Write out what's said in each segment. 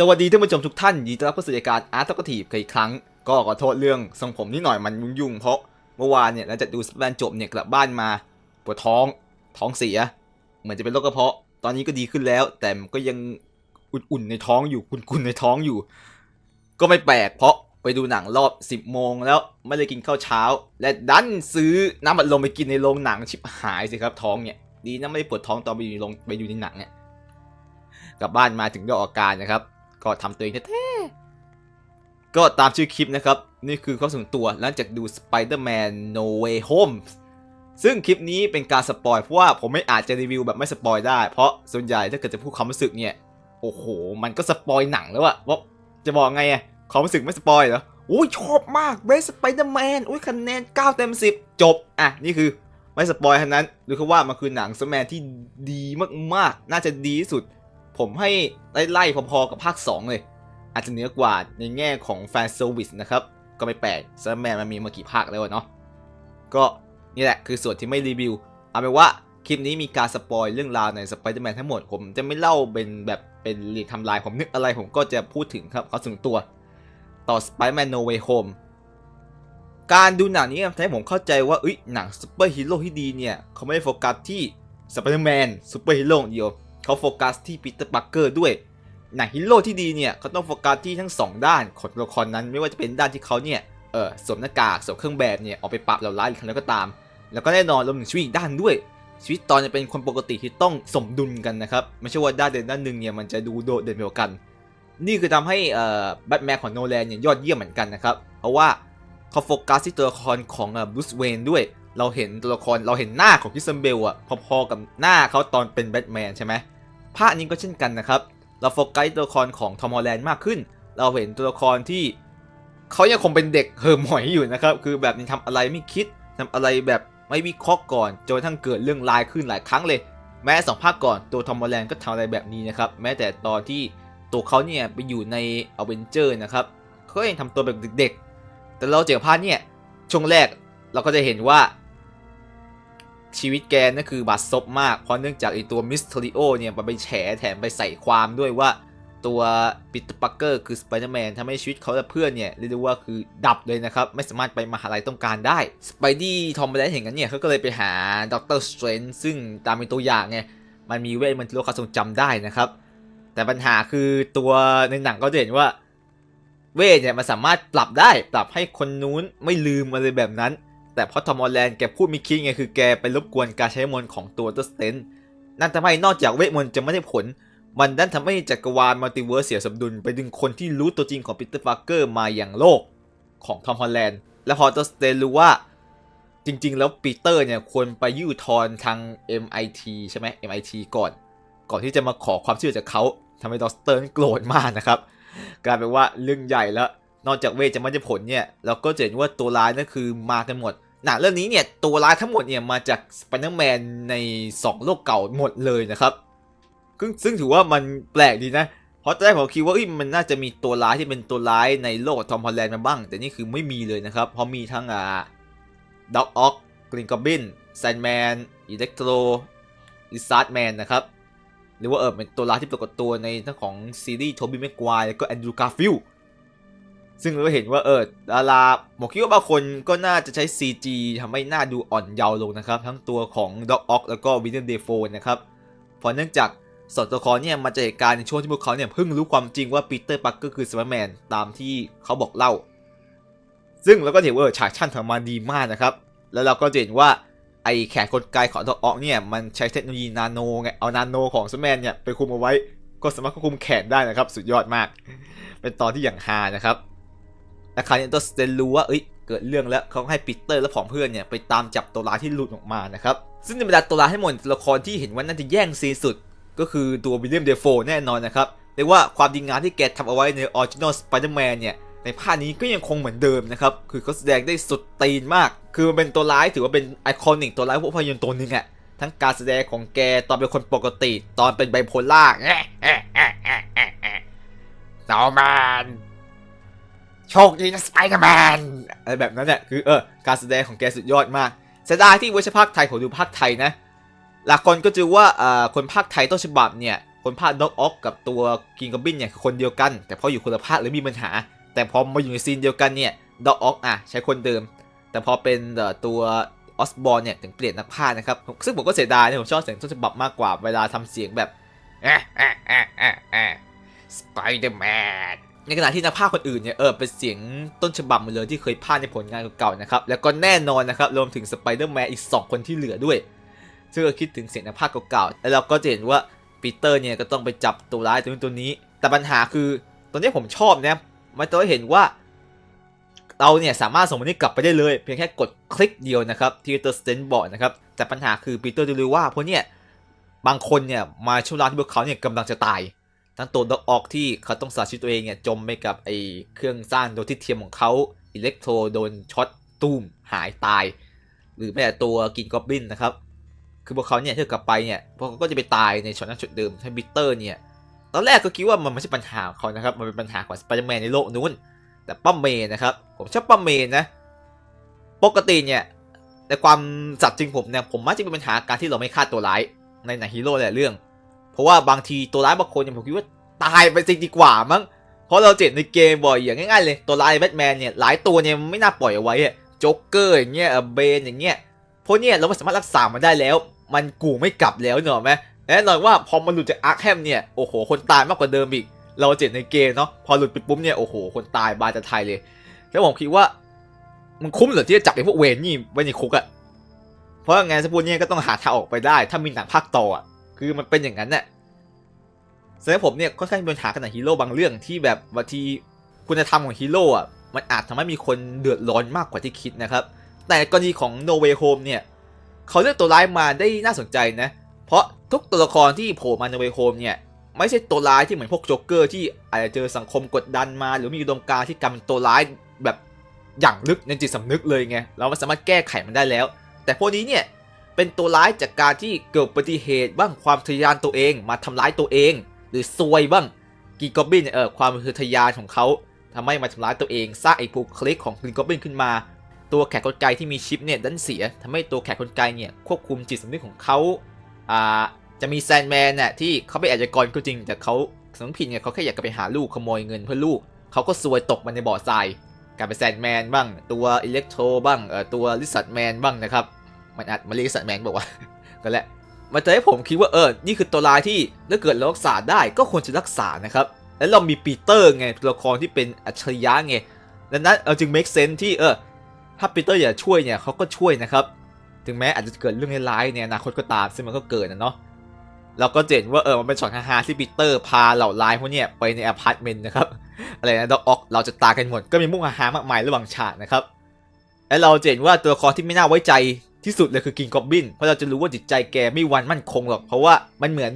สวัสดีท่านผู้ชมทุกท่านยินดีต้อนรับเข้าสู่รายการอาร์ตกทีฟอีกครั้ง ก็ขอโทษเรื่องทรงผมนิดหน่อยมันยุ่งๆเพราะเมื่อวานเนี่ยหลังจากดูสแปนจบเนี่ยกลับบ้านมาปวดท้องท้องเสีย เหมือนจะเป็นโรคกระเพาะ ตอนนี้ก็ดีขึ้นแล้ว แต่ก็ยังอุ่นๆในท้องอยู่กุนๆในท้องอยู่ ก็ไม่แปลกเพราะไปดูหนังรอบ 10 โมงแล้วไม่ได้กินข้าวเช้า และดันซื้อน้ำอัดลมไปกินในโรงหนังชิบหายสิครับท้องเนี่ยดีนะไม่ได้ปวดท้องตอนไปอยู่ในโรงไปอยู่ในหนังเนี่ยกลับบ้านมาถึงได้ออกอาการนะครับ ก็ทำตัวเองแท้ๆก็ตามชื่อคลิปนะครับ นี่คือความส่วนตัวหลังจากดู Spider-Man No Way Home ซึ่งคลิปนี้เป็นการสปอยเพราะว่าผมไม่อาจจะรีวิวแบบไม่สปอยได้ เพราะส่วนใหญ่ถ้าเกิดจะพูดความรู้สึกเนี่ย โอ้โห มันก็สปอยหนังแล้วอะว่าจะบอกไงอะความรู้สึกไม่สปอยเหรอโอ้ยชอบมากเบสสไปเดอร์แมนโอ้ยคะแนน 9 เต็ม 10 จบ อะ นี่คือไม่สปอยทั้งนั้นดูคือว่ามันคือหนังสแมนที่ดีมากๆ น่าจะดีที่สุด ผมให้ไล่ๆพอๆกับภาค 2 เลย อาจจะเหนือกว่าในแง่ของแฟนเซอร์วิสนะครับ ก็ไม่แปลกสแมนมันมีมากี่ภาคแล้วเนาะก็นี่แหละคือส่วนที่ไม่รีวิว เอาเป็นว่าคลิปนี้มีการสปอยเรื่องราวในสไปเดอร์แมนทั้งหมด ผมจะไม่เล่าเป็นแบบเป็นเรียงทำลายผมนึกอะไรผมก็จะพูดถึงครับเขาถึงตัว ต่อ Spider-Man No Way Home การดูหนังนี้ทำให้ผมเข้าใจว่าเอ้ยหนังซูเปอร์ฮีโร่ที่ดีเนี่ย เขาไม่ได้โฟกัสที่ Spider-Man ซูเปอร์ฮีโร่เดียว เขาโฟกัสที่ปีเตอร์ปักเกอร์ด้วยหนังฮีโร่ที่ดีเนี่ยเขาต้องโฟกัสที่ทั้งสองด้านของตัวละครนั้นไม่ว่าจะเป็นด้านที่เขาเนี่ยเออสวมหน้ากากสวมเครื่องแบบเนี่ยออกไปปราบเหล่าร้ายหรือทำอะไรก็ตาม แล้วก็แน่นอนรวมถึงชีวิตอีกด้านด้วย ชีวิตตอนจะเป็นคนปกติที่ต้องสมดุลกันนะครับไม่ใช่ว่าด้านใดด้านหนึ่งเนี่ยมันจะดูโดดเด่นไปกว่ากัน นี่คือทำให้เอ่อแบทแมนของโนแลนเนี่ยยอดเยี่ยมเหมือนกันนะครับเพราะว่าเขาโฟกัสที่ตัวละครของบรูซเวนด้วย เราเห็นตัวละครเราเห็นหน้าของคิสซันเบลอะพอๆกับหน้าเขาตอนเป็นแบทแมนใช่ไหม ภาคนี้ก็เช่นกันนะครับ เราโฟกัสตัวละครของทอมอลแลนด์มากขึ้น เราเห็นตัวละครที่เขายังคงเป็นเด็กเหิมหอยอยู่นะครับ คือแบบนี้ทำอะไรไม่คิดทำอะไรแบบไม่วิเคราะห์ก่อนจนกระทั่งเกิดเรื่องร้ายขึ้นหลายครั้งเลย แม้สองภาคก่อนตัวทอมฮอลแลนด์ก็ทำอะไรแบบนี้นะครับ แม้แต่ตอนที่ตัวเขาเนี่ยไปอยู่ในอเวนเจอร์นะครับเขาก็ยังทำตัวแบบเด็กๆ แต่เราเจอภาคเนี่ยช่วงแรกเราก็จะเห็นว่า ชีวิตแกนั่นคือบาดซบมาก เพราะเนื่องจากไอตัวมิสเทอริโอเนี่ยมันไปแฉแถมไปใส่ความด้วยว่าตัวปีเตปักเกอร์คือสไปเดอร์แมนทำให้ชีวิตเขาและเพื่อนเนี่ยเรียกได้ว่าคือดับเลยนะครับ ไม่สามารถไปมหาลัยต้องการได้สไปดี้ทอมแล้วเห็นกันเนี่ยเขาก็เลยไปหาด็อกเตอร์สเตรนซึ่งตามเป็นตัวอย่างไงมันมีเวทมันที่โลกเขาทรงจำได้นะครับ แต่ปัญหาคือตัวในหนังก็จะเห็นว่าเวทเนี่ยมันสามารถปรับได้ปรับให้คนนู้นไม่ลืมอะไรแบบนั้น แต่พราะทอมฮอลแลนด์แกพูดม่คิไงคือแกไปรบกวนการใช้มนต์ของตัวเตัวสเตนนั่นทำให้นอกจากเวทมนต์จะไม่ได้ผล มันดันทำให้จักรวาลมัลติเวิร์สเสียสมดุลไปดึงคนที่รู้ตัวจริงของปีเตอร์ฟาร์เกอร์มาอย่างโลกของทอมฮอลแลนด์และพอตัวสเตนรู้ว่าจริง ๆ แล้วปีเตอร์เนี่ยควรไปยื่ทอนทาง MIT ใช่ไหม MIT ก่อน ก่อนที่จะมาขอความช่วยเหลือจากเขาทำให้ดอสเตอร์โกรธมากนะครับ กลายเป็นว่าเรื่องใหญ่แล้ว นอกจากเวทจะไม่ได้ผลเนี่ย เราก็จะเห็นว่าตัวร้ายนั่นคือมากันหมด หนังเรื่องนี้เนี่ยตัวร้ายทั้งหมดเนี่ยมาจากสไปเดอร์แมนใน 2 โลกเก่าหมดเลยนะครับ ซึ่งซึ่งถือว่ามันแปลกดีนะ เพราะตอนแรกผมคิดว่ามันน่าจะมีตัวร้ายที่เป็นตัวร้ายในโลกทอมฮอลแลนด์มาบ้าง แต่นี่คือไม่มีเลยนะครับ เพราะมีทั้งอ่าด็อกออกกรินกอบบินแซนแมนอิเล็กโทรลิซาร์ดแมนนะครับ หรือว่าเออเป็นตัวร้ายที่ปรากฏตัวในทั้งของซีรีส์โทบี้แม็กควายแล้วก็แอนดรูการ์ฟิลด์ ซึ่งเราก็เห็นว่าเออดาราผมคิดว่าบางคนก็น่าจะใช้ CG ทำให้หน้าดูอ่อนเยาว์ลงนะครับ ทั้งตัวของด็อกออกแล้วก็วินเนอร์เดโฟนะครับเพราะเนื่องจากสองตัวละครเนี่ยมาจากเหตุการณ์ในช่วงที่พวกเขาเนี่ยเพิ่งรู้ความจริงว่าปีเตอร์ปักเกอร์คือสไปเดอร์แมนตามที่เขาบอกเล่า ซึ่งเราก็เห็นว่าฉากชั่นทำมาดีมากนะครับ แล้วเราก็เห็นว่าไอแขนกลไกของด็อกออกเนี่ยมันใช้เทคโนโลยีนาโนไงเอานาโนของสไปเดอร์แมนเนี่ยไปคุมเอาไว้ก็สามารถควบคุมแขนได้นะครับ สุดยอดมาก เป็นตอนที่อย่างฮานะครับ แต่คราวนี้ตัวสเตนรู้ว่าเอ้ยเกิดเรื่องแล้วเขาให้ปีเตอร์และผองเพื่อนเนี่ยไปตามจับตัวร้ายที่หลุดออกมานะครับซึ่งในบรรดาตัวร้ายให้หมดตัวละครที่เห็นว่าน่าจะแย่งซีสุด ก็คือตัววิลเลียมเดฟโฟแน่นอนนะครับเรียกว่าความดีงามที่แกทำเอาไว้ในออริจินอลสไปเดอร์แมนเนี่ยในภาคนี้ก็ยังคงเหมือนเดิมนะครับ คือเขาแสดงได้สุดตีนมาก คือมันเป็นตัวร้ายถือว่าเป็นไอคอนิกตัวร้ายพวกพยนตร์ตัวนึงอะทั้งการแสดงของแกตอนเป็นคนปกติ ตอนเป็นไบโพล่าแอะแอะแอะแอะแอะแอะต่อมา โชคดีนะสไปเดอร์แมนอะไรแบบนั้นเนี่ยคือเออการแสดงของแกสุดยอดมากเสียดายที่เวอร์ชันภาคไทยผมดูภาคไทยนะ หลายคนก็จะว่าอ่าคนภาคไทยต้นฉบับเนี่ย คนภาคด็อกออกกับตัวกิงกับบินเนี่ยคือคนเดียวกัน แต่พออยู่คนละภาคเลยมีปัญหา แต่พอมาอยู่ในซีนเดียวกันเนี่ยด็อกออกอะใช้คนเดิม แต่พอเป็นตัวออสบอร์เนี่ยถึงเปลี่ยนนักพากย์นะครับ ซึ่งผมก็เสียดายนะผมชอบเสียงต้นฉบับมากกว่าเวลาทำเสียงแบบเอ๊ะเอ๊ะเอ๊ะเอ๊ะเอ๊ะสไปเดอร์แมน ในขณะที่นักพากย์คนอื่นเนี่ยเออเป็นเสียงต้นฉบับหมดเลยที่เคยพากย์ในผลงานเก่าๆนะครับแล้วก็แน่นอนนะครับรวมถึงสไปเดอร์แมนอีก 2 คนที่เหลือด้วย ซึ่งก็คิดถึงเสียงนักพากย์เก่าๆแล้วเราก็จะเห็นว่าปีเตอร์เนี่ยก็ต้องไปจับตัวร้ายตัวนี้ตัวนี้ แต่ปัญหาคือตัวนี้ผมชอบนะมันตัวให้เห็นว่าเราเนี่ยสามารถส่งมันนี้กลับไปได้เลย เพียงแค่กดคลิกเดียวนะครับที่ตัวสเตนบอกนะครับแต่ปัญหาคือปีเตอร์จะรู้ว่าพวกเนี่ยบางคนเนี่ยมาช่วงเวลาที่พวกเขาเนี่ยกำลังจะตาย ทั้งตัวด็อกออกที่เขาต้องสาชีวิตตัวเองเนี่ยจมไปกับไอเครื่องสร้างโดยที่เทียมของเขาอิเล็กโทรโดนช็อตตุ้มหายตาย หรือแม้แต่ตัวกินกอบบินนะครับ คือพวกเขาเนี่ยถ้ากลับไปเนี่ยพวกเขาก็จะไปตายในช็อตนั้นช็อตเดิมให้บิเตอร์เนี่ยตอนแรกก็คิดว่ามันไม่ใช่ปัญหาของเขานะครับ มันเป็นปัญหาของสไปเดอร์แมนในโลกนู้น แต่ป้าเมย์นะครับ ผมชอบป้าเมย์นะ ปกติเนี่ย ในความสัตว์จริงผมเนี่ย ผมมักจะมีปัญหาการที่เราไม่ฆ่าตัวร้ายในหนังฮีโร่หลายเรื่อง ราะว่าบางทีตัวร้ายบางคนเนี่ยผมคิดว่าตายไปจริงดีกว่ามั้งเพราะเราเจ็บในเกมบ่อยอย่างง่ายๆเลยตัวร้ายแบทแมนเนี่ยหลายตัวเนี่ยไม่น่าปล่อยเอาไว้อะโจ๊กเกอร์อย่างเงี้ยเบนอย่างเงี้ยเพราะเนี่ยเราไม่สามารถรักษามันได้แล้ว มันกูไม่กลับแล้วเนอะไหมแน่นอนว่าพอมันหลุดจากอาร์คแฮมเนี่ยโอ้โหคนตายมากกว่าเดิมอีก เราเจ็บในเกมเนาะพอหลุดไปปุ๊บเนี่ยโอ้โหคนตายบาจะไทยเลยแล้วผมคิดว่ามันคุ้มเหรอที่จะจับไอ้พวกเวรนี่ไว้ในคุกอะเพราะงานสปูนเนี่ยก็ต้องหาทางออกไปได้ ถ้ามีหนังภาคต่ออะ คือมันเป็นอย่างนั้นน่ะสำหรับผมเนี่ยค่อนข้างมีปัญหากับหนังฮีโร่บางเรื่องที่แบบบางทีคุณธรรมของฮีโร่อะมันอาจทำให้มีคนเดือดร้อนมากกว่าที่คิดนะครับ แต่กรณีของ No Way Home เนี่ยเขาเลือกตัวร้ายมาได้น่าสนใจนะ เพราะทุกตัวละครที่โผล่มา No Way Home เนี่ยไม่ใช่ตัวร้ายที่เหมือนพวกโจ๊กเกอร์ที่อาจจะเจอสังคมกดดันมา หรือมีอุดมการที่กลายเป็นตัวร้ายแบบอย่างลึกในจิตสำนึกเลยไงเราไม่สามารถแก้ไขมันได้แล้ว แต่พวกนี้เนี่ย เป็นตัวร้ายจากการที่เกิดอุบัติเหตุบ้างความทะยานตัวเองมาทำร้ายตัวเอง หรือซวยบ้างกีกอบบินเออความทะยานของเขาทำให้มาทำร้ายตัวเองสร้างไอ้ภูคลิกของกีกอบบินขึ้นมา ตัวแขกกลไกที่มีชิปเนี่ยดันเสียทำให้ตัวแขกกลไกเนี่ยควบคุมจิตสำนึกของเขาอ่าจะมีแซนแมนน่ะที่เขาเป็นอาชญากรก็จริง แต่เขาสมผิดเนี่ยเขาแค่อยากไปหาลูกขโมยเงินเพื่อลูกเขาก็ซวยตกมาในบ่อทรายกลายเป็นแซนแมนบ้าง ตัวอิเล็กโทรบ้างเออตัวลิสัตแมนบ้างนะครับ มันอาจมาเรียกสัตแมนบอกว่าก็แหละมันจะให้ผมคิดว่าเออ นี่คือตัวร้ายที่ถ้าเกิดรักษาได้ก็ควรจะรักษานะครับ แล้วเรามีปีเตอร์ไงตัวละครที่เป็นอัจฉริยะไงดังนั้นเออจึง make sense ที่เออถ้าปีเตอร์อยากช่วยเนี่ยเขาก็ช่วยนะครับ ถึงแม้อาจจะเกิดเรื่องร้ายในอนาคตก็ตามซึ่งมันก็เกิดนะเนาะเราก็เห็นว่าเออมันเป็นช็อตฮาๆที่ปีเตอร์พาเหล่าไลน์พวกเนี้ยไปในอพาร์ตเมนต์นะครับอะไรนะด็อกออกเราจะตากันหมดก็มีมุกฮาๆมากมายระหว่างฉากนะครับและเราเห็นว่าตัวละครที่ไม่น่าไว้ใจ ที่สุดเลยคือกิงกอบบินเพราะเราจะรู้ว่าจิตใจแกไม่วันมั่นคงหรอก เพราะว่ามันเหมือน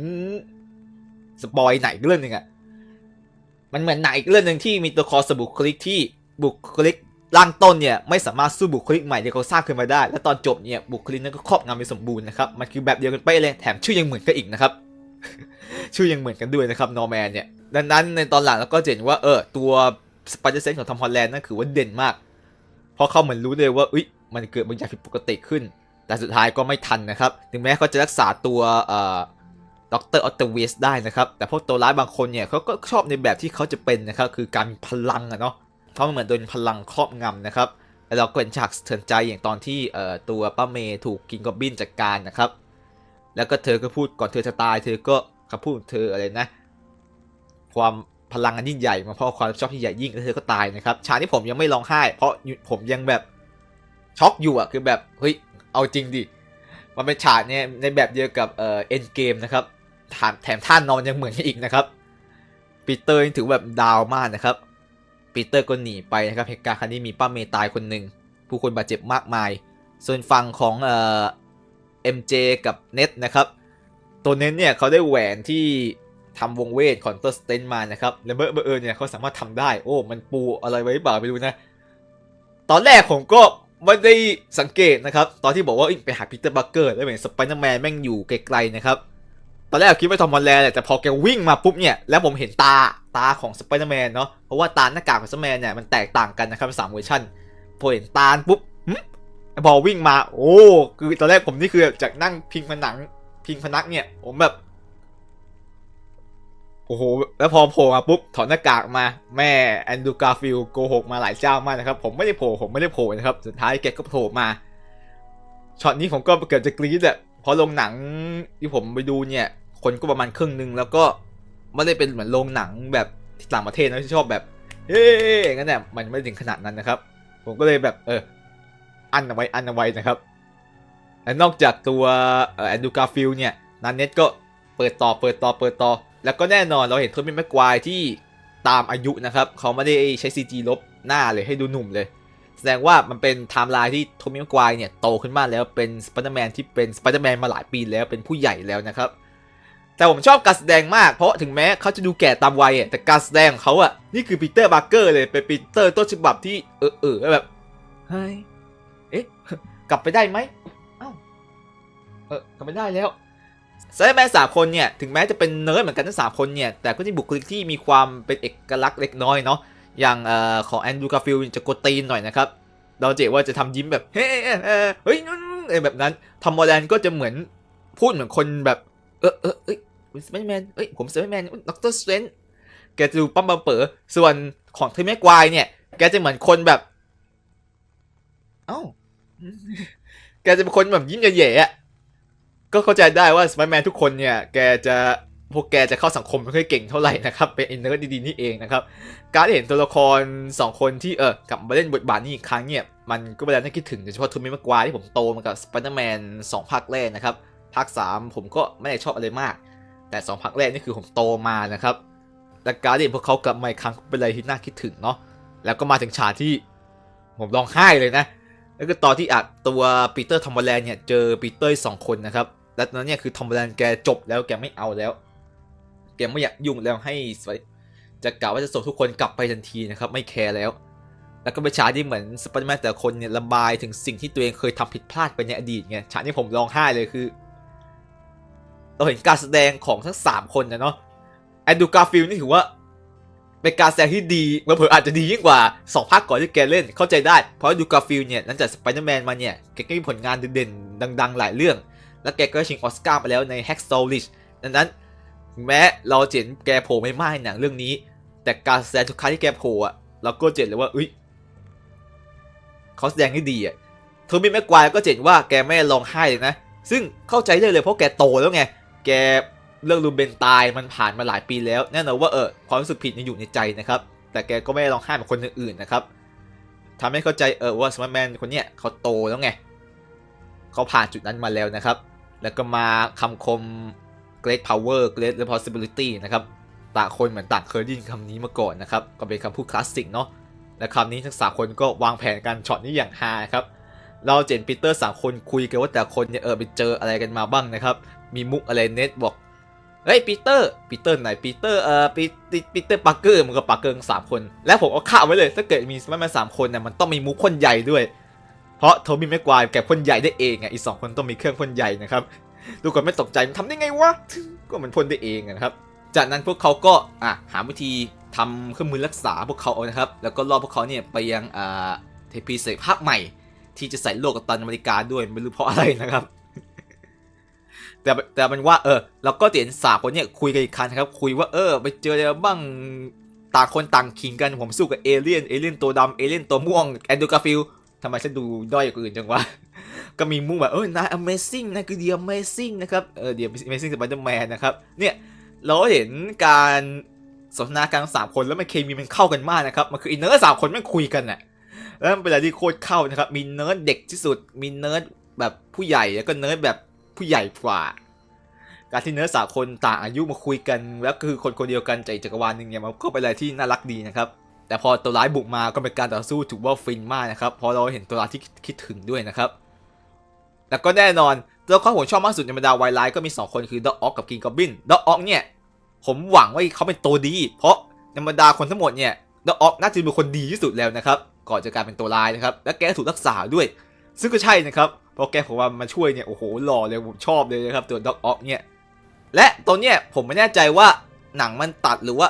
สปอยไหนเรื่องหนึ่งอะมันเหมือนไหนอีกเรื่องหนึ่งที่มีตัวครสบุคลิกที่บุคลิกร่างต้นเนี่ยไม่สามารถสู้บุคลิกใหม่ที่เขาสร้างขึ้นมาได้ และตอนจบเนี่ยบุคลิกนั้นก็ครอบงำไปสมบูรณ์นะครับมันคือแบบเดียวกันเป๊ะเลยแถมชื่อยังเหมือนกันอีกนะครับ ชื่อยังเหมือนกันด้วยนะครับนอร์แมนเนี่ยดังนั้นในตอนหลังเราก็จะเห็นว่าเออตัวสไปเดอร์เซนของทอมฮอลแลนด์นั่นคือว่าเด่นมาก เพราะเขาเหมือนรู้เลยว่าอุ๊ยมันเกิดบางอย่างผิดปกติขึ้น แต่สุดท้ายก็ไม่ทันนะครับ ถึงแม้เขาจะรักษาตัวด็อกเตอร์ออตเตเวสได้นะครับ แต่พวกตัวร้ายบางคนเนี่ยเขาก็ชอบในแบบที่เขาจะเป็นนะครับ คือการมีพลังอะเนาะเพราะมันเหมือนโดนพลังครอบงำนะครับ แล้วเราก็เห็นฉากสะเทือนใจอย่างตอนที่ตัวป้าเมย์ถูกกิงกอบบินจัดการนะครับ แล้วก็เธอก็พูดก่อนเธอจะตาย เธอก็คำพูดเธออะไรนะ ความพลังอันยิ่งใหญ่มาเพราะความชอบที่ใหญ่ยิ่งแล้วเธอก็ตายนะครับ ฉากนี้ผมยังไม่ร้องไห้ เพราะผมยังแบบช็อกอยู่อะคือแบบเฮ้ย เอาจริงดิ มันเป็นฉากเนี่ยในแบบเดียวกับเอ่อเอ็นเกมนะครับแถมแถมท่านนอนยังเหมือนกันอีกนะครับปีเตอร์ถือแบบดาวมากนะครับปีเตอร์ก็หนีไปนะครับเหตุการณ์ครั้งนี้มีป้าเมย์ตายคนหนึ่งผู้คนบาดเจ็บมากมาย ส่วนฝั่งของเอ่อ MJ กับเน็ตนะครับ ตัวเน็ตเนี่ยเขาได้แหวนที่ทำวงเวทของเตอร์สเตนมานะครับและเมื่อเออเนี่ยเขาสามารถทำได้ โอ้ มันปูอะไรไว้หรือเปล่าไม่รู้นะ ตอนแรกผมก็ ไม่ได้สังเกตนะครับ ตอนที่บอกว่าไปหาปีเตอร์บัคเกอร์แล้วเห็นสไปเดอร์แมนแม่งอยู่ไกลๆนะครับ ตอนแรกคิดว่าทอมฮอลแลนด์แหละแต่พอแกวิ่งมาปุ๊บเนี่ย แล้วผมเห็นตาตาของสไปเดอร์แมนเนาะ เพราะว่าตาหน้ากากของสไปเดอร์แมนเนี่ยมันแตกต่างกันนะครับสามเวอร์ชันพอเห็นตาปุ๊บพอวิ่งมา โอ้ คือตอนแรกผมนี่คือจากนั่งพิงผนังพิงพนักเนี่ย ผมแบบ โอ้โห แล้วพอโผล่มาปุ๊บถอดหน้ากากมาแม่แอนดูการ์ฟิลโกหกมาหลายเจ้ามากนะครับ ผมไม่ได้โผล่ผมไม่ได้โผล่นะครับ สุดท้ายแกก็โผล่มาช็อตนี้ผมก็เกือบจะกรี๊ดอะเพราะโรงหนังที่ผมไปดูเนี่ย คนก็ประมาณครึ่งหนึ่งแล้วก็ไม่ได้เป็นเหมือนโรงหนังแบบที่ต่างประเทศนะที่ชอบแบบเฮ้ยอย่างนั้นเนี่ยมันไม่ถึงขนาดนั้นนะครับ ผมก็เลยแบบเอออันเอาไว้อันเอาไว้นะครับและนอกจากตัวแอนดูการ์ฟิลเนี่ยนันเน็ตก็เปิดต่อเปิดต่อเปิดต่อ แล้วก็แน่นอนเราเห็นโทบี้แม็กควายที่ตามอายุนะครับ เขาไม่ได้ใช้ CG ลบหน้าเลยให้ดูหนุ่มเลย แสดงว่ามันเป็นไทม์ไลน์ที่โทบี้แม็กควายเนี่ยโตขึ้นมากแล้วเป็นสไปเดอร์แมนที่เป็นสไปเดอร์แมนมาหลายปีแล้วเป็นผู้ใหญ่แล้วนะครับ แต่ผมชอบการแสดงมากเพราะถึงแม้เขาจะดูแก่ตามวัยแต่การแสดงของเขาอะนี่คือปีเตอร์บาร์เกอร์เลยเป็นปีเตอร์ต้นฉบับที่เออเออแบบเฮ้ยเอ๊ะกลับไปได้ไหมเอ้าเออกลับไปได้แล้ว ไปเดอร์แมนสามคนเนี่ยถึงแม้จะเป็นเนิร์ดเหมือนกันทั้งสามคนเนี่ยแต่ก็จะมีบุคลิกที่มีความเป็นเอกลักษณ์เล็กน้อยเนาะอย่างอของแอนดรูการ์ฟิลจะกดตีนหน่อยนะครับเราจะเห็นว่าจะทำยิ้มแบบเฮ้เฮ้เฮ้ยแบบนั้นทอมมอลแลนก็จะเหมือนพูดเหมือนคนแบบเออเออเอ้ยสไปเดอร์แมนเอ้ยผมสไปเดอร์แมนด็อกเตอร์สเตรนแกจะดูปั๊มปั๊มเป๋อส่วนของเทมแม็กควเนี่ย แกจะเหมือนคนแบบ เอ้า แกจะเป็นคนแบบยิ้มแย่ๆอะ ก็เข้าใจได้ว่าสไปแมนทุกคนเนี่ย แกจะพวกแกจะเข้าสังคมไม่ค่อยเก่งเท่าไหร่นะครับ เป็นอินเนอร์ดีๆนี่เองนะครับ การเห็นตัวละคร 2 คนที่เออกลับมาเล่นบทบาทนี้อีกครั้งเนี่ย มันก็เป็นอะไรน่าคิดถึงโดยเฉพาะทูมิมากวาที่ผมโตมากับสไปเดอร์แมน2ภาคแรกนะครับ ภาค 3 ผมก็ไม่ได้ชอบอะไรมาก แต่ 2 ภาคแรกนี่คือผมโตมานะครับและการเห็นพวกเขากลับมาอีกครั้งเป็นอะไรที่น่าคิดถึงเนาะแล้วก็มาถึงฉากที่ผมร้องไห้เลยนะแล้วก็ตอนที่อัดตัวปีเตอร์ทอมบอร์แลนเนี่ยเจอปีเตอร์สองคนนะครับ และตอนนั้นเนี่ยคือทอมเบรนด์แกจบแล้วแกไม่เอาแล้ว แกไม่อยากยุ่งแล้วให้จะกล่าวว่าจะส่งทุกคนกลับไปทันทีนะครับ ไม่แคร์แล้ว แล้วก็เป็นฉากที่เหมือนสไปเดอร์แมนแต่คนเนี่ยระบายถึงสิ่งที่ตัวเองเคยทำผิดพลาดไปในอดีตไงฉากนี้ผมร้องไห้เลยคือเราเห็นการแสดงของทั้งสามคนนะเนาะแอนดูการ์ฟิลนี่ถือว่าเป็นการแสดงที่ดีเผลออาจจะดียิ่งกว่า2ภาคก่อนที่แกเล่นเข้าใจได้ เพราะดูการฟิลเนี่ยหลังจากสไปเดอร์แมนมาเนี่ยแกก็มีผลงานเด่นๆดัง ๆ หลายเรื่อง แล้วแกก็ชิงออสการ์ไปแล้วใน Hack s o l i s h ดังนั้นแม้เราเห็นแกโผล่ไม่มากในหนังเรื่องนี้ แต่การแสดงทุกครั้งที่แกโผล่อะเราก็เจ็นเลยว่าอุ้ยเขาแสดงได้ดีอะโทบี้แม็กควายก็เจ็นว่าแกไม่ร้องไห้เลยนะ ซึ่งเข้าใจได้เลยเพราะแกโตแล้วไง แกเรื่องรูเบนตายมันผ่านมาหลายปีแล้วแน่นอนว่าเออความรู้สึกผิดยังอยู่ในใจนะครับ แต่แกก็ไม่ร้องไห้เหมือนคนอื่นๆนะครับทำให้เข้าใจเออว่าสมาร์ทแมนคนเนี้ยเขาโตแล้วไงเขาผ่านจุดนั้นมาแล้วนะครับ แล้วก็มาคำคม great power great responsibility นะครับต่างคนเหมือนต่างเคยได้ยินคำนี้มาก่อนนะครับ ก็เป็นคำพูดคลาสสิกเนาะและคำนี้ทั้งสามคนก็วางแผนการช็อตนี้อย่างฮาครับ เราเจนปีเตอร์สามคนคุยกันว่าแต่คนเนี่ยเออไปเจออะไรกันมาบ้างนะครับ มีมุกอะไรเน็ตบอกเฮ้ยปีเตอร์ปีเตอร์ไหนปีเตอร์เอ่อปีปีเตอร์ปาร์เกอร์มันก็ปาร์เกอร์สามคน แล้วผมเอาข้าวไว้เลย ถ้าเกิดมีสไปเดอร์แมนสามคนเนี่ยมันต้องมีมุกพ่นใหญ่ด้วย เพราะโทบี้แม็กควายแกพ่นใหญ่ได้เองอะอีสองคนต้องมีเครื่องพ่นใหญ่นะครับดูก่อนไม่ตกใจมันทำได้ไงวะก็มันพ่นได้เองนะครับจากนั้นพวกเขาก็อะหาวิธีทำเครื่องมือรักษาพวกเขาเอานะครับ แล้วก็ล่อพวกเขาเนี่ยไปยังอ่าเทพีเสกภาคใหม่ ที่จะใส่โลกกับตันอเมริกาด้วยไม่รู้เพราะอะไรนะครับแต่แต่มันว่าเออเราก็เห็นสาคนเนี่ยคุยกันอีกครั้งครับ คุยว่าเออ ไปเจออะไรบ้างต่างคนต่างขิงกันผมสู้กับเอเลี่ยนเอเลี่ยนตัวดำเอเลี่ยนตัวม่วงแอนดูการ์ฟิล ทำไมฉันดูด้อยกว่าอื่นจังวะ ก็มีมุกแบบเออนาย amazing นะคือ the amazing นะครับเออ the amazing Spider-Man นะครับเนี่ยเราเห็นการสนทนาการสามคนแล้วมันเคมีมันเข้ากันมากนะครับมันคืออินเนอร์สามคนมันคุยกันน่ะแล้วมันเป็นอะไรที่โคตรเข้านะครับมีเนิร์ดเด็กที่สุดมีเนิร์ดแบบผู้ใหญ่แล้วก็เนิร์ดแบบผู้ใหญ่กว่า การที่เนิร์ดสามคนต่างอายุมาคุยกัน แล้วคือคนคนเดียวกันใจจักรวาลหนึ่งเนี่ยมันก็เป็นอะไรที่น่ารักดีนะครับ แต่พอตัวร้ายบุกมาก็เป็นการต่อสู้ถูกว่าฟินมากนะครับเพอเราเห็นตัวร้ายที่คิดถึงด้วยนะครับแล้วก็แน่นอนตัวละครผมชอบมากสุดในบรรดาไวไลท์ก็มี 2 คนคือด็อกออกกับกิงกอบบินด็อกออกเนี่ยผมหวังว่าเขาเป็นตัวดี เพราะในบรรดาคนทั้งหมดเนี่ยด็อกออกน่าจะเป็นคนดีที่สุดแล้วนะครับก่อนจะกลายเป็นตัวร้ายนะครับและแกถูกรักษาด้วย ซึ่งก็ใช่นะครับเพราะแกผมว่ามาช่วยเนี่ยโอ้โหหล่อเลยผมชอบเลยนะครับตัวด็อกออกเนี่ยและตัวเนี้ยผมไม่แน่ใจว่าหนังมันตัดหรือว่า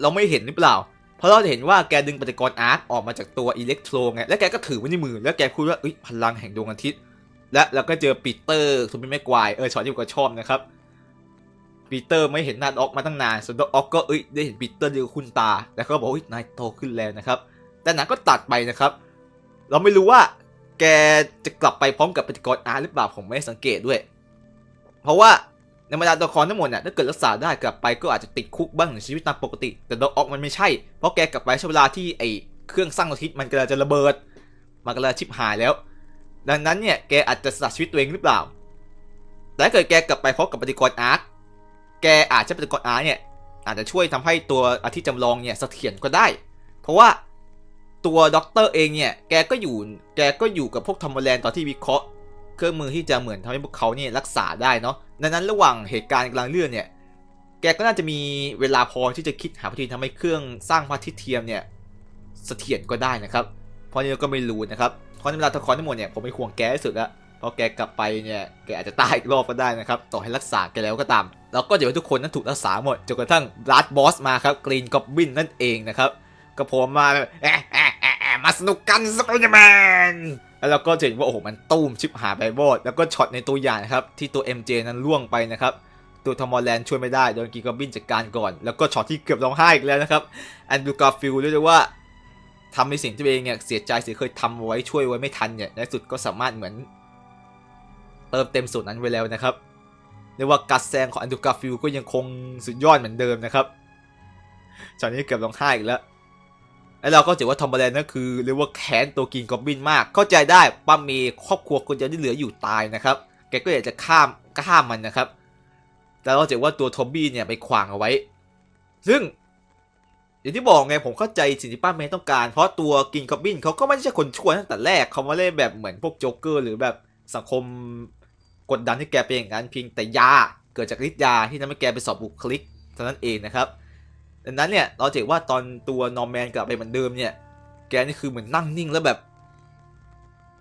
เราไม่เห็นหรือเปล่า เพราะเราเห็นว่าแกดึงปฏิกรณ์อาร์คออกมาจากตัวอิเล็กโทรไง และแกก็ถือไว้ในมือ แล้วแกพูดว่าอพลังแห่งดวงอาทิตย์ และเราก็เจอปีเตอร์ทูมิแม็กวายเออช็อตที่ผมก็ชอบนะครับปีเตอร์ไม่เห็นหน้าด็อกมาตั้งนานส่วนด็อกก็เอ้ยได้เห็นปีเตอร์เดียวคุณตา แล้วก็บอกนายโตขึ้นแล้วนะครับ แต่หนังก็ตัดไปนะครับ เราไม่รู้ว่าแกจะกลับไปพร้อมกับปฏิกรณ์อาร์หรือเปล่าผมไม่สังเกตด้วย เพราะว่า ในบรรดาตัวละครทั้งหมดเนี่ยถ้าเกิดรักษาได้กลับไปก็อาจจะติดคุกบ้างในชีวิตตามปกติ แต่ดอกออกมันไม่ใช่ เพราะแกกลับไปใช้เวลาที่ไอเครื่องสร้างโลหิตมันกำลังจะระเบิด มันกำลังชิบหายแล้ว ดังนั้นเนี่ยแกอาจจะสละชีวิตตัวเองหรือเปล่า แต่ถ้าเกิดแกกลับไปพร้อมกับปฏิกรอาร์คแกอาจจะปฏิกรอาร์เนี่ยอาจจะช่วยทำให้ตัวอาทิตย์จำลองเนี่ยเสถียรก็ได้ เพราะว่าตัวด็อกเตอร์เองเนี่ยแกก็อยู่แกก็อยู่กับพวกทอมบอร์แลนตอนที่วิเคราะห์ เครื่องมือที่จะเหมือนทำให้พวกเขาเนี่ยรักษาได้เนาะ ดังนั้นระหว่างเหตุการณ์กำลังเลื่อนเนี่ย แกก็น่าจะมีเวลาพอที่จะคิดหาวิธีทำให้เครื่องสร้างพระอาทิตย์เทียมเนี่ยเสถียรก็ได้นะครับ เพราะนี่ก็ไม่รู้นะครับ เพราะในเวลาตะคอนทั้งหมดเนี่ยผมไม่ห่วงแกที่สุดละเพราะแกกลับไปเนี่ยแกอาจจะตายอีกรอบก็ได้นะครับ ต่อให้รักษาแกแล้วก็ตาม แล้วก็เดี๋ยวทุกคนนั้นถูกรักษาหมดจนกระทั่งลาดบอสมาครับกรีนกอบบินนั่นเองนะครับ ก็โผล่มาแบบแอะแอะแอะแอะมาสนุกกันสไปเดอร์แมนแล้วเราก็จะเห็นว่าโอ้โหมันตูมชิบหายไปโบดแล้วก็ช็อตในตัวอย่างนะครับที่ตัว MJ นั้นล่วงไปนะครับตัวทอมอลแลนด์ช่วยไม่ได้โดนกีกอบินจัดการก่อน แล้วก็ช็อตที่เกือบร้องไห้อีกแล้วนะครับแอนดูการฟิลด์เรียกว่าทำในสิ่งที่ตัวเองเนี่ยเสียใจเสียเคยทำเอาไว้ช่วยไว้ไม่ทันเนี่ยในสุดก็สามารถเหมือน เติมเต็มส่วนนั้นไว้แล้วนะครับเรียกว่าการแซงของแอนดูการฟิลด์ก็ยังคงสุดยอดเหมือนเดิมนะครับช็อตนี้เกือบร้องไห้อีกแล้ว แล้วเราก็ถือว่าทอมบอร์แลนด์นั่นคือเรียกว่าแค้นตัวกินกอบบินมาก เข้าใจได้ป้าเมย์ครอบครัวคนเดียวที่เหลืออยู่ตายนะครับ แกก็อยากจะข้ามข้ามมันนะครับ แต่เราเจอว่าตัวทอมบี้เนี่ยไปขวางเอาไว้ ซึ่ง อย่างที่บอกไงผมเข้าใจสิ่งที่ป้าเมย์ต้องการ เพราะตัวกินกอบบินเขาก็ไม่ใช่คนชั่วตั้งแต่แรกเขาไม่ได้แบบเหมือนพวกโจ๊กเกอร์หรือแบบสังคมกดดันให้แกเป็นอย่างนั้นเพียงแต่ยาเกิดจากฤทธิ์ยาที่ทำให้แกไปสอบบุคลิกเท่านั้นเองนะครับ ดังนั้นเนี่ยเราจะเห็นว่าตอนตัวนอร์แมนกลับไปเหมือนเดิมเนี่ย แกนี่คือเหมือนนั่งนิ่งแล้วแบบ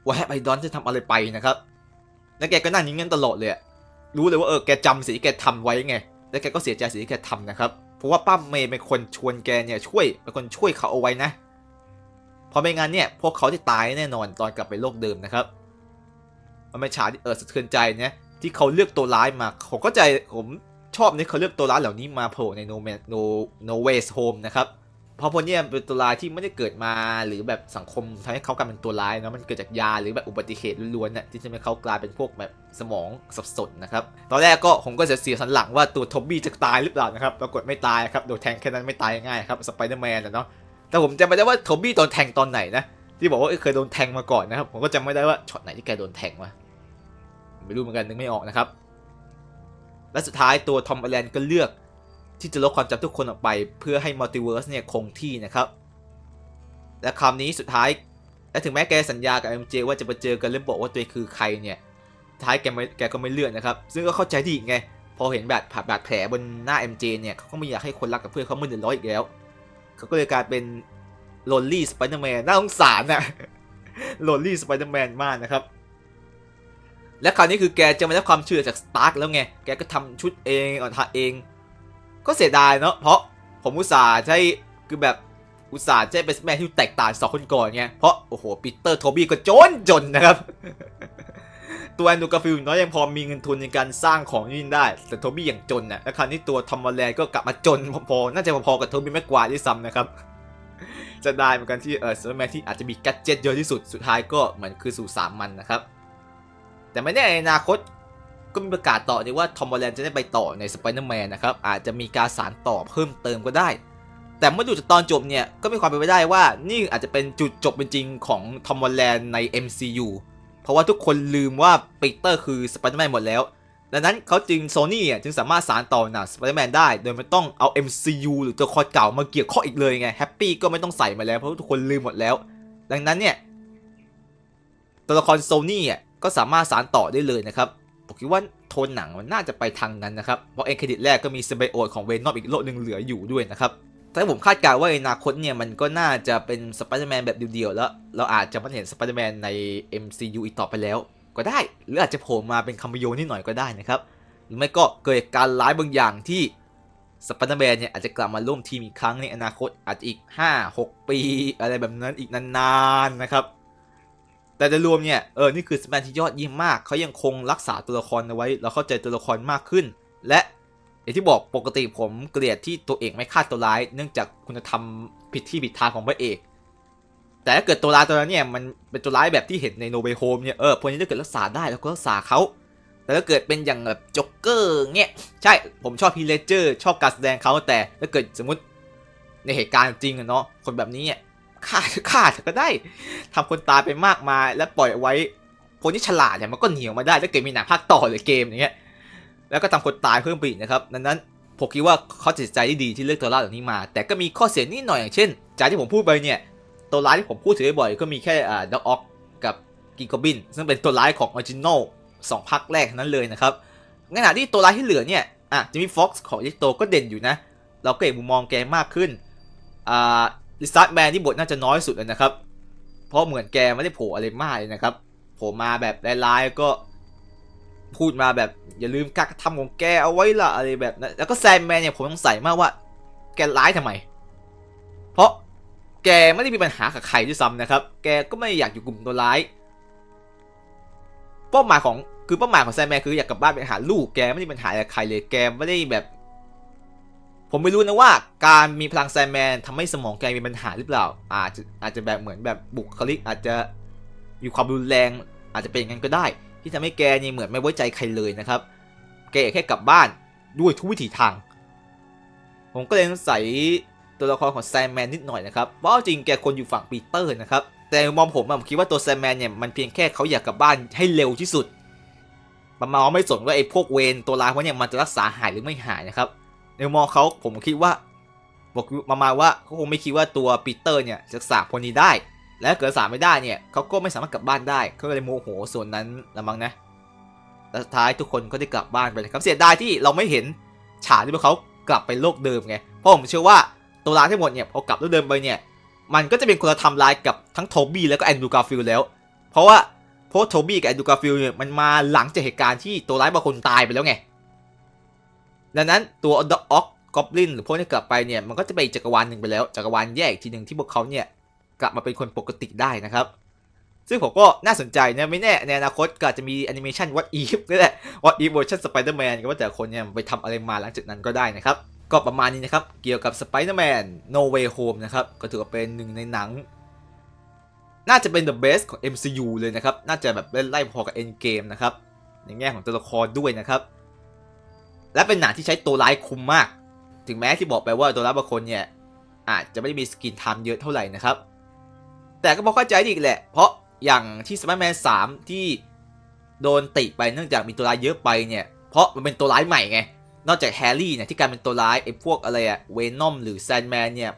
ว่าแฮปไอดอนจะทำอะไรไปนะครับ แล้วแกก็นั่งนิ่งงั้นตลอดเลยรู้เลยว่าเออแกจำสิ่งที่แกทำไว้ไง แล้วแกก็เสียใจสิ่งที่แกทำนะครับเพราะว่าป้าเมย์เป็นคนชวนแกเนี่ยช่วยเป็นคนช่วยเขาเอาไว้นะพราะไม่งั้นเนี่ยพวกเขาจะตายแน่นอนตอนกลับไปโลกเดิมนะครับ มันไม่ช้าที่เออสะเทือนใจเนี่ยที่เขาเลือกตัวร้ายมาผมเข้าใจผม ชอบนี่เขาเลือกตัวร้ายเหล่านี้มาโผล่ใน No Man No No Ways Home นะครับเพราะพวกเนี้ยเป็นตัวร้ายที่ไม่ได้เกิดมาหรือแบบสังคมทำให้เขากลายเป็นตัวร้ายเนาะมันเกิดจากยาหรือแบบอุบัติเหตุล้วนๆน่ะที่ทำให้เขากลายเป็นพวกแบบสมองสับสนนะครับตอนแรกก็ผมก็จะเสียสันหลังว่าตัวทอบบี้จะตายหรือเปล่านะครับปรากฏไม่ตายครับโดนแทงแค่นั้นไม่ตายง่ายครับสไปเดอร์แมนเนาะแต่ผมจำไม่ได้ว่าทอบบี้โดนแทงตอนไหนนะที่บอกว่าเเคยโดนแทงมาก่อนนะครับผมก็จำไม่ได้ว่าช็อตไหนที่แกโดนแทงมาไม่รู้เหมือนกันนึกไม่ออกนะครับ และสุดท้ายตัวทอมแลนด์ก็เลือกที่จะลดความจำทุกคนออกไป เพื่อให้มัลติเวิร์สเนี่ยคงที่นะครับ และคำนี้สุดท้าย และถึงแม้แกสัญญากับ MJ ว่าจะไปเจอกันแล้วบอกว่าตัวเองคือใครเนี่ยท้ายแกไม่แกก็ไม่เลือกนะครับ ซึ่งก็เข้าใจดีไง พอเห็นบาดผ่าบาดแผลบนหน้า MJ เนี่ยเขาก็ไม่อยากให้คนรักกับเพื่อนเขามือเดือดร้อนอีกแล้ว เขาก็เลยกลายเป็นโ o นลี่สไปเดอร์แมนน่าสงสารนะโ o นลี่สไปเดอร์แมนมากนะครับ และคราวนี้คือแกจะไม่ได้ความช่วยเหลือจากสตาร์กแล้วไง แกก็ทำชุดเองเออนทาเอง ก็เสียดายเนาะ เพราะผมอุตส่าห์ใช้คือแบบอุตส่าห์ใช้เป็นแมนที่แตกต่างสองคนก่อนไง เพราะโอ้โหปีเตอร์โทบี้ก็จนจนนะครับ ตัวแอนดูการ์ฟิลด์น้อยยังพอมีเงินทุนในการสร้างของนี่ได้ แต่โทบี้อย่างจนน่ะ และคราวนี้ตัวทอมมอลแลนก็กลับมาจนพอๆ น่าจะพอๆกับโทบี้แม็กกวาด้วยซ้ำนะครับจะได้เหมือนกันที่เออสไปเดอร์แมนที่อาจจะมีแกดเจ็ตเยอะที่สุด สุดท้ายก็เหมือนคือสู่สามมันนะครับ แต่ไม่แน่ในอนาคตก็มีประกาศต่อดีว่าทอม o อลแลนจะได้ไปต่อในสไปเดอร์แมนนะครับ อาจจะมีการสารต่อเพิ่มเติมก็ได้ แต่เมื่อดูจากตอนจบเนี่ย ก็มีความเป็นไปได้ว่านี่อาจจะเป็นจุดจบเป็นจริงของทอม o อลแลนใน MCU เพราะว่าทุกคนลืมว่าปีเตอร์คือสไปเดอร์แมนหมดแล้ว ดังนั้นเขาจึงโซนี่จึงสามารถสารต่อหนังสไปเดอร์แมนได้ โดยไม่ต้องเอา MCU หรือตัวละครเก่ามาเกี่ยวข้องอีกเลยไงแฮปปี้ก็ไม่ต้องใส่มาแล้วเพราะทุกคนลืมหมดแล้ว ดังนั้นเนี่ยตัวละครโซนี่อะ ก็สามารถสารต่อได้เลยนะครับผมคิดว่าโทนหนังมันน่าจะไปทางนั้นนะครับ เพราะเอ็นเครดิตแรกก็มีสเบโอดของเวนอมอีกโลกหนึ่งเหลืออยู่ด้วยนะครับแต่ผมคาดการณ์ว่าอนาคตเนี่ยมันก็น่าจะเป็นสไปเดอร์แมนแบบเดียวๆ แล้ว เราอาจจะไม่เห็นสไปเดอร์แมนใน MCU อีกต่อไปแล้ว ก็ได้ หรืออาจจะโผล่มาเป็นคาเมโยนิดหน่อยก็ได้นะครับ หรือไม่ก็เกิดการร้ายบางอย่างที่สไปเดอร์แมนเนี่ยอาจจะกลับมาร่วมทีมอีกครั้งในอนาคตอาจจะอีก 5-6 ปี อะไรแบบนั้นอีกนานๆนะครับ แต่โดยรวมเนี่ย เออ นี่คือสแปนที่ยอดเยี่ยมมาก เขายังคงรักษาตัวละครเอาไว้ เราเข้าใจตัวละครมากขึ้น และอย่างที่บอกปกติผมเกลียดที่ตัวเอกไม่ฆ่าตัวร้าย เนื่องจากคุณธรรมผิดที่ผิดทางของพระเอก แต่ถ้าเกิดตัวร้ายตัวนั้นเนี่ย มันเป็นตัวร้ายแบบที่เห็นในโนเบโฮมเนี่ย เออพวกนี้ถ้าเกิดรักษาได้แล้วก็รักษาเขา แต่ถ้าเกิดเป็นอย่างแบบจ็อกเกอร์เงี้ย ใช่ ผมชอบพีเลเจอร์ ชอบการแสดงเขาแต่ถ้าเกิดสมมติในเหตุการณ์จริงอะเนาะ คนแบบนี้เนี่ย ฆ่าฆ่าก็ได้ทำคนตายไปมากมายแล้วปล่อยไว้ คนที่ฉลาดเนี่ยมันก็หนีออกมาได้ถ้าเกิดมีหนังภาคต่อหรือเกมอย่างเงี้ยแล้วก็ทำคนตายเพิ่มไปอีกนะครับดังนั้นผมคิดว่าเขาตัดสินใจที่ดีที่เลือกตัวร้ายเหล่านี้มา แต่ก็มีข้อเสียนิดหน่อยอย่างเช่นจากที่ผมพูดไปเนี่ยตัวร้ายที่ผมพูดถึงบ่อยก็มีแค่ด็อกออกกับกิกบินซึ่งเป็นตัวร้ายของออริจินอลสองภาคแรกนั้นเลยนะครับในขณะที่ตัวร้ายที่เหลือเนี่ยอะจะมีฟ็อกซ์ของยิโตก็เด่นอยู่นะ เราก็เห็นมุมมองแกมากขึ้นอ่า ลิซาร์ดแมนที่บทน่าจะน้อยสุดเลยนะครับ เพราะเหมือนแกไม่ได้โผล่อะไรมากเลยนะครับโผล่มาแบบร้ายๆก็พูดมาแบบอย่าลืมการกระทำของแกเอาไว้ละอะไรแบบนั้นแล้วก็แซมแมนเนี่ยผมสงสัยมากว่า แกร้ายทำไม เพราะแกไม่ได้มีปัญหากับใครด้วยซ้ำนะครับ แกก็ไม่อยากอยู่กลุ่มตัวร้าย เป้าหมายของคือเป้าหมายของแซมแมนคืออยากกลับบ้านไปหาลูกแกไม่ได้มีปัญหากับใครเลยแกไม่ได้แบบ ผมไม่รู้นะว่าการมีพลังแซแมนทำให้สมองแกมีปัญหาหรือเปล่า อาจจะอาจจะแบบเหมือนแบบบุคลิก อาจจะมีความรุนแรง อาจจะเป็นอย่างนั้นก็ได้ ที่ทำให้แกเนี่ยเหมือนไม่ไว้ใจใครเลยนะครับ แกแค่กลับบ้านด้วยทุกวิถีทาง ผมก็เลยสงสัยตัวละครของแซแมนนิดหน่อยนะครับ เพราะจริงแกคนอยู่ฝั่งปีเตอร์นะครับ แต่มองผมอะผมคิดว่าตัวแซแมนเนี่ยมันเพียงแค่เขาอยากกลับบ้านให้เร็วที่สุดประมาณว่าไม่สนว่าไอ้พวกเวนตัวร้ายพวกเนี่ยมันจะรักษาหายหรือไม่หายนะครับ ในมองเขาผมคิดว่าบอกประมาณว่าเขาคงไม่คิดว่าตัวปีเตอร์เนี่ยจะรักษาพวกนี้ได้ และเกิดรักษาไม่ได้เนี่ยเขาก็ไม่สามารถกลับบ้านได้เขาเลยโมโหส่วนนั้นละมั้งนะแล้วสุดท้ายทุกคนก็ได้กลับบ้านไปครับเสียดายที่เราไม่เห็นฉากที่พวกเขากลับไปโลกเดิมไงเพราะผมเชื่อว่าตัวร้ายทั้งหมดเนี่ยพอกลับโลกเดิมไปเนี่ยมันก็จะเป็นคนละทำลายกับทั้งโทบี้แล้วก็แอนดูการ์ฟิลด์แล้ว เพราะว่าเพราะโทบี้กับแอนดูการ์ฟิลด์เนี่ยมันมาหลังจากเหตุการณ์ที่ตัวร้ายบางคนตายไปแล้วไง ดังนั้นตัวดอกอกกอบลินหรือพวกนี้กลับไปเนี่ยมันก็จะไปจักรวาลหนึ่งไปแล้วจักรวาลแยกอีกทีหนึ่งที่พวกเขาเนี่ยกลับมาเป็นคนปกติได้นะครับ ซึ่งผมก็น่าสนใจนะไม่แน่ในอนาคตก็อาจจะมีแอนิเมชันวัดอีฟก็ได้วัดอีฟเวอร์ชันสไปเดอร์แมนก็ว่าแต่คนเนี่ยไปทำอะไรมาหลังจากนั้นก็ได้นะครับ ก็ประมาณนี้นะครับ เกี่ยวกับ Spider-Man No Way Home นะครับ ก็ถือว่าเป็นหนึ่งในหนัง น่าจะเป็น the best ของ MCU เลยนะครับ น่าจะแบบไล่พอกับ Endgame นะครับในแง่ของตัวละครด้วยนะครับ และเป็นหนังที่ใช้ตัวร้ายคุ้มมาก ถึงแม้ที่บอกไปว่าตัวร้ายบางคนเนี่ยอาจจะไม่ได้มีสกินไทม์เยอะเท่าไหร่นะครับ แต่ก็พอเข้าใจดีอีกแหละ เพราะอย่างที่ Spider-Man 3ที่โดนติไปเนื่องจากมีตัวร้ายเยอะไปเนี่ย เพราะมันเป็นตัวร้ายใหม่ไง นอกจากแฮร์รี่เนี่ยที่กลายเป็นตัวร้ายไอ้พวกอะไรอะเวนอมหรือแซนแมนเนี่ย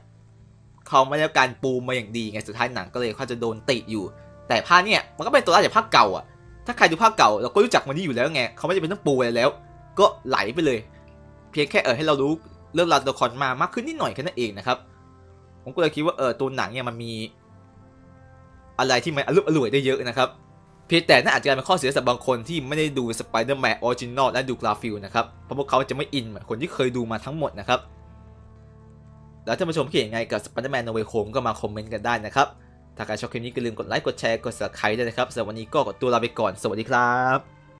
เขาไม่ได้การปูมาอย่างดีไงสุดท้ายหนังก็เลยเขาจะโดนติอยู่ แต่ภาคเนี่ยมันก็เป็นตัวร้ายจากภาคเก่าอะถ้าใครดูภาคเก่าเราก็รู้จักมันนี่อยู่แล้วไงเขาไม่จำเป็นต้องปูอะไรแล้ว ก็ไหลไปเลย เพียงแค่เออให้เรารู้เรื่องราวตัวละครมามากขึ้นนิดหน่อยแค่นั้นเองนะครับ ผมก็เลยคิดว่าเออตัวหนังเนี่ยมันมี อะไรที่มันอรุมอร่วยได้เยอะนะครับ เพียงแต่น่าอาจจะเป็นข้อเสียสำหรับบางคนที่ไม่ได้ดู Spider-Man Original และดู Garfield นะครับเพราะพวกเขาจะไม่อินเหมือนคนที่เคยดูมาทั้งหมดนะครับแล้วท่านผู้ชมคิดยังไงกับ Spider-Man No Way Home ก็มาคอมเมนต์กันได้นะครับ ถ้าใครชอบคลิปนี้ก็ลืมกดไลค์กดแชร์กด subscribe ด้วยนะครับสำหรับวันนี้ก็ขอตัวลาไปก่อนสวัสดีครับ